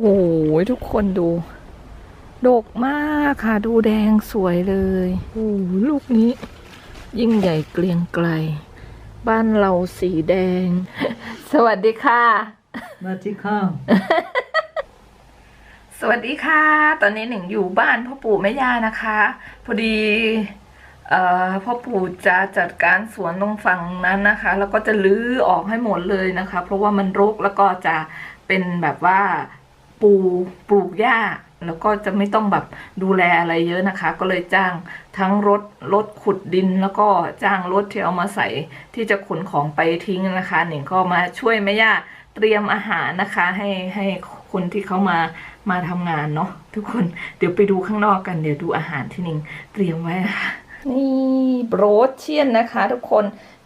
โอ้ยทุกคนดูดกมากค่ะ ดูแดงสวยเลยโอ้โหลูกนี้ ยิ่งใหญ่เกรียงไกล บ้านเราสีแดง สวัสดีค่ะมาที่ข้าวสวัสดีค่ะ ตอนนี้หนึ่งอยู่บ้านพ่อปู่แม่ย่านะคะ พอดีเอ่อพ่อปู่จะจัดการสวนตรงฝั่งนั้นนะคะ แล้วก็จะลื้อออกให้หมดเลยนะคะ เพราะว่ามันรกแล้วก็จะเป็นแบบว่า ปูปลูกหญ้า แล้วก็จะไม่ต้องแบบดูแลอะไรเยอะนะคะ ก็เลยจ้างทั้งรถรถขุดดิน แล้วก็จ้างรถที่เอามาใส่ที่จะขนของไปทิ้งนะคะหนิงก็มาช่วยแม่ย่าเตรียมอาหารนะคะ ให้ให้คนที่เขามามาทำงานเนาะทุกคนเดี๋ยวไปดูข้างนอกกันเดี๋ยวดูอาหารที่หนิงเตรียมไว้นะคะ นี่โบรสเชียนนะคะ ทุกคน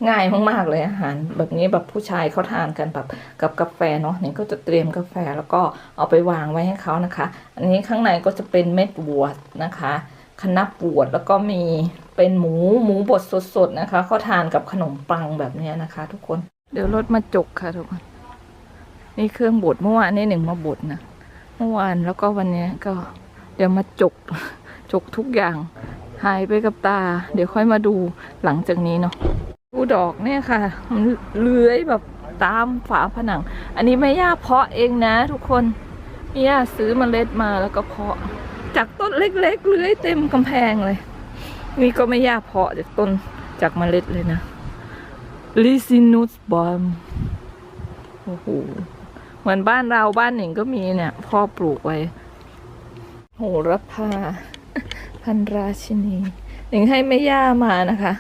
ง่ายมากๆเลยอาหาร แบบนี้แบบผู้ชายเขาทานกันแบบกับกาแฟเนาะนิงก็จะเตรียมกาแฟแล้วก็เอาไปวางไว้ให้เขานะคะ อันนี้ข้างในก็จะเป็นเม็ดบวชนะคะคณะบวชแล้วก็มีเป็นหมูหมูบดสดๆนะคะเขาทานกับขนมปังแบบนี้นะคะ ทุกคนเดี๋ยวรถมาจกค่ะทุกคนนี่เครื่องบดเมื่อวานนี่หนึ่งมาบดนะเมื่อวานแล้วก็วันนี้ก็เดี๋ยวมาจกจกทุกอย่าง หายไปกับตา เดี๋ยวค่อยมาดูหลังจากนี้เนาะดูดอกเนี่ยค่ะมันเลื้อยแบบตามฝาผนัง อันนี้ไม่ย่าเพาะเองนะทุกคนแม่ย่าซื้อมเมล็ดมาแล้วก็เพาะ จากต้นเล็กๆเลื้อยเต็มกำแพงเลย นี่ก็ไม่ย่าเพาะจากต้นจากเมล็ดเลยนะลิซินุสบอมโอ้โหเหมือนบ้านเราบ้านหนิงก็มีเนี่ย พ่อปลูกไว้ โหระพา พันราชินีหนิงให้แม่ย่ามานะคะ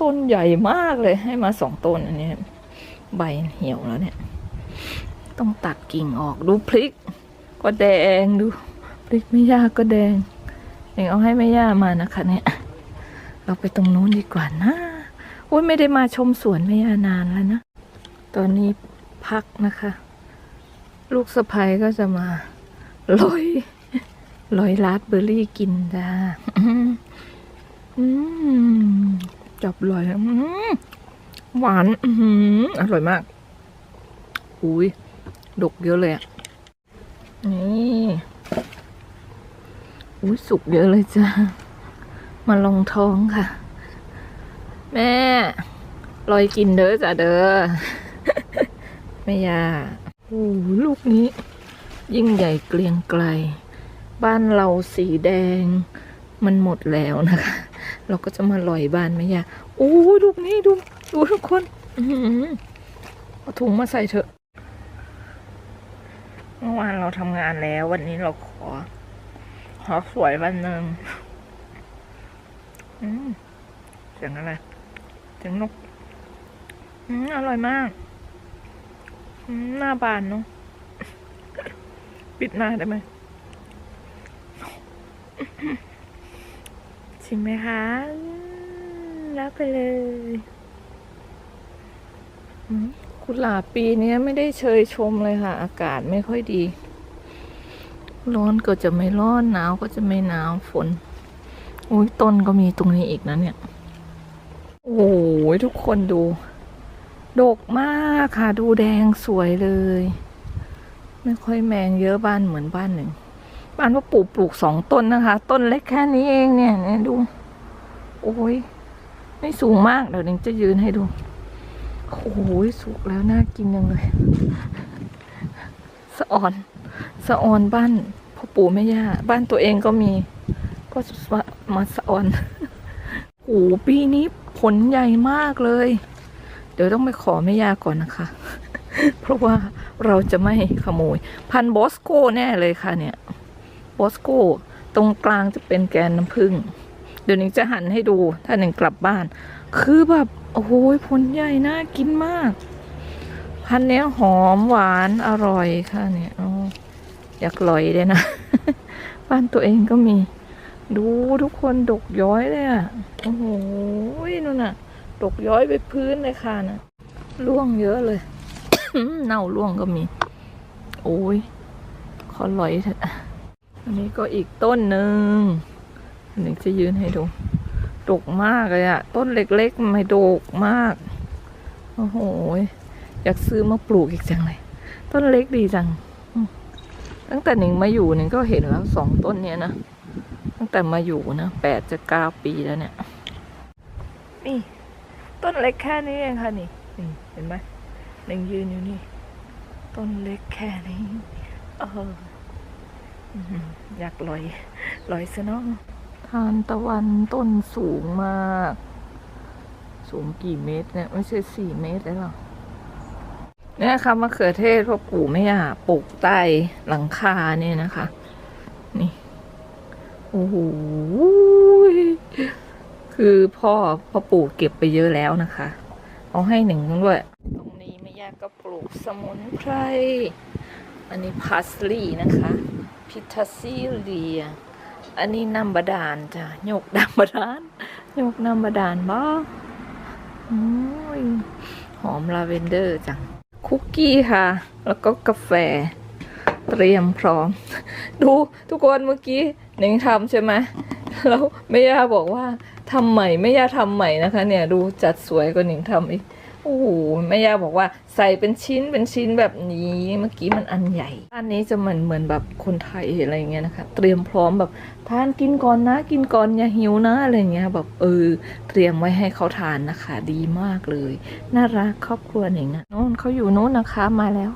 ต้นใหญ่มากเลยให้มาสองต้นอันนี้ ใบเหี่ยวแล้วเนี่ย ต้องตัดกิ่งออกดูพริก ก็แดงดูพริกแม่ย่าก็แดงหนิงเอาให้แม่ย่ามานะคะ เนี่ย เราไปตรงนู้นดีกว่านะโอ้ยไม่ได้มาชมสวนแม่ย่านานแล้วนะตอนนี้พักนะคะ ลูกสะพ้ยก็จะมาลอย ลอยราสเบอร์รี่กินจ้าอืมจับลอยอืมหวานอืมอร่อยมาก อุ้ยดกเยอะเลยอะ นี่อุ้ยสุกเยอะเลยจ้ามาลองท้องค่ะ แม่ลอยกินเด้อจ้ะเด้อแม่ยาโอ้โหลูกนี้ ยิ่งใหญ่เกรียงไกล บ้านเราสีแดง มันหมดแล้วนะคะ เราก็จะมาลอยบ้านแม่ยาโอ้ยลูนี้ดูดูทุกคนอื้อหือเอาถุงมาใส่เถอะ เมื่อวานเราทำงานแล้ว วันนี้เราขอ ขอสวยวันหนึ่งอืมเสียงอะไรเสียงนกอืมอร่อยมากอืมหน้าบานเนาะปิดหน้าได้ไหม ชิมไหมคะรับไปเลยอืมกุหลาบปีนี้ไม่ได้เชยชมเลยค่ะ อากาศไม่ค่อยดี ร้อนก็จะไม่ร้อนหนาวก็จะไม่หนาวฝนโอ้ยต้นก็มีตรงนี้อีกนะเนี่ย โอ้ยทุกคนดู ดกมากค่ะ ดูแดงสวยเลย ไม่ค่อยแมงเยอะบ้านเหมือนบ้านหนึ่ง บ้านพ่อปู่ปลูกสองต้นนะคะ ต้นเล็กแค่นี้เองเนี่ยเนี่ยดู โอ้ยไม่สูงมากเดี๋ยวนิงจะยืนให้ดู โอ้ยสุกแล้วน่ากินยังเลยสะออนสะออนบ้านพ่อปู่แม่ย่าบ้านตัวเองก็มี ก็มาสะออนโอ้โปีนี้ผลใหญ่มากเลย เดี๋ยวต้องไปขอแม่ย่าก่อนนะคะ เพราะว่าเราจะไม่ขโมย พันบอสโก้แน่เลยค่ะเนี่ย บอสโก้ตรงกลางจะเป็นแกนน้ำผึ้งเดี๋ยวนี้จะหันให้ดูถ้าหนึ่งกลับบ้าน คือแบบโอ้โหผลใหญ่น่ากินมาก พันเนี้ยหอมหวานอร่อยค่ะเนี่ยอ๋อยากลอยเลยนะ บ้านตัวเองก็มี ดูทุกคนดกย้อยเลยอะโอ้โหนู่นน่ะตกย้อยไปพื้นเลยค่ะนะร่วงเยอะเลย เน่าร่วงก็มี โอ้ยขอลอยเถอะ อันนี้ก็อีกต้นหนึ่งอันนี้จะยืนให้ดูดกมากเลยอะต้นเล็กๆไม่ดกมาก โอ้โห อยากซื้อมาปลูกอีกจังเลย ต้นเล็กดีจัง ตั้งแต่หนิงมาอยู่หนิงก็เห็นแล้วสองต้นเนี้ยนะ ตั้งแต่มาอยู่นะแปดจะเก้าปีแล้วเนี่ย นี่ ต้นเล็กแค่นี้เองค่ะนี่ นี่เห็นไหมหนิงยืนอยู่นี่ ต้นเล็กแค่นี้ เออ อยากลอยลอยซะเนาะทานตะวันต้นสูงมาก สูงกี่เมตรเนี่ย ไม่ใช่สี่เมตรแล้วหรอเนี่ยค่ะมะเขือเทศพ่อปู่ไม่อยากปลูกใต้หลังคาเนี่ยนะคะ นี่ โอ้โหคือพ่อพ่อปู่เก็บไปเยอะแล้วนะคะ เอาให้หนึ่งด้วย ตรงนี้ไม่ยากก็ปลูกสมุนไพร อันนี้พาสลีย์นะคะ พิทาซิเลีย อันนี้น้ำบาดาลจ้ะโยกน้ำบาดาลโยกน้ำบาดาลบ้าโอ้ยหอมลาเวนเดอร์จัง คุกกี้ค่ะ แล้วก็กาแฟ เตรียมพร้อม ดูทุกคนเมื่อกี้หนิงทำใช่ไหมแล้วแม่ย่าบอกว่าทำใหม่แม่ย่าทำใหม่นะคะ เนี่ย ดูจัดสวยกว่าหนิงทำอีก โอ้โหแม่ย่าบอกว่าใส่เป็นชิ้นเป็นชิ้นแบบนี้เมื่อกี้มันอันใหญ่ อันนี้จะเหมือนเหมือนแบบคนไทยอะไรเงี้ยนะคะ เตรียมพร้อมแบบทานกินก่อนนะกินก่อนอย่าหิวนะอะไรเงี้ยแบบเออเตรียมไว้ให้เขาทานนะคะ ดีมากเลย น่ารักครอบครัวหนิงอะโน่นเขาอยู่โน้นนะคะมาแล้ว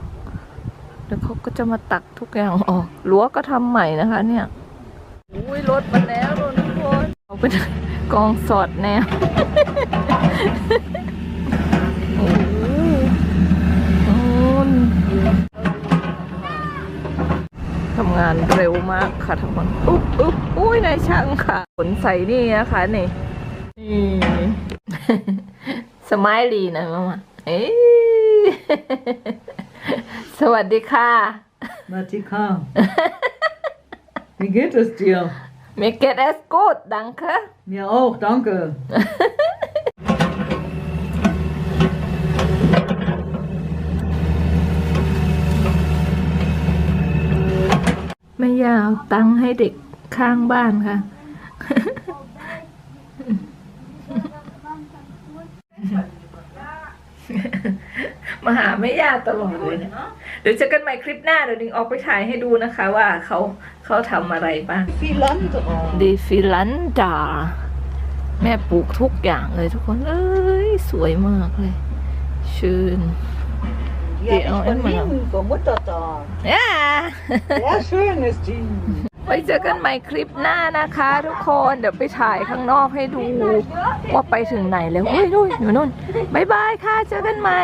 เดี๋ยวเขาก็จะมาตักทุกอย่างออกรั้วก็ทำใหม่นะคะเนี่ยอุ้ยรถมาแล้วทุกคนเขาเป็นกองสอดแนว งานเร็วมากค่ะทั้งหมดอุ๊บอุ๊บอุ้ยนายช่างค่ะขนใส่นี่นะคะนี่นี่สมายลีนะมามาเอ้ยสวัสดีค่ะ Martika. Wie geht es dir? Mir geht es gut, danke. Mir auch, danke. ไม่อยากตังค์ให้เด็กข้างบ้านค่ะ มาหาไม่ยากตลอดเลยเนี่ยเดี๋ยวเจอกันใหม่คลิปหน้าเดี๋ยวดิงออกไปถ่ายให้ดูนะคะ ว่าเขาเขาทำอะไรบ้าง Philanthropie. ดีฟิลันดา แม่ปลูกทุกอย่างเลยทุกคน เอ้ย สวยมากเลย ชื่น Die Die habe ich von auch immer noch. Ihnen, vom Muttertag. ย่า Sehr schön ist die. ไว้เจอกันใหม่คลิปหน้านะคะทุกคน เดี๋ยวไปถ่ายข้างนอกให้ดู ว่าไปถึงไหนแล้วเฮ้ยนู่นอยู่นู่นบายบายค่ะ เจอกันใหม่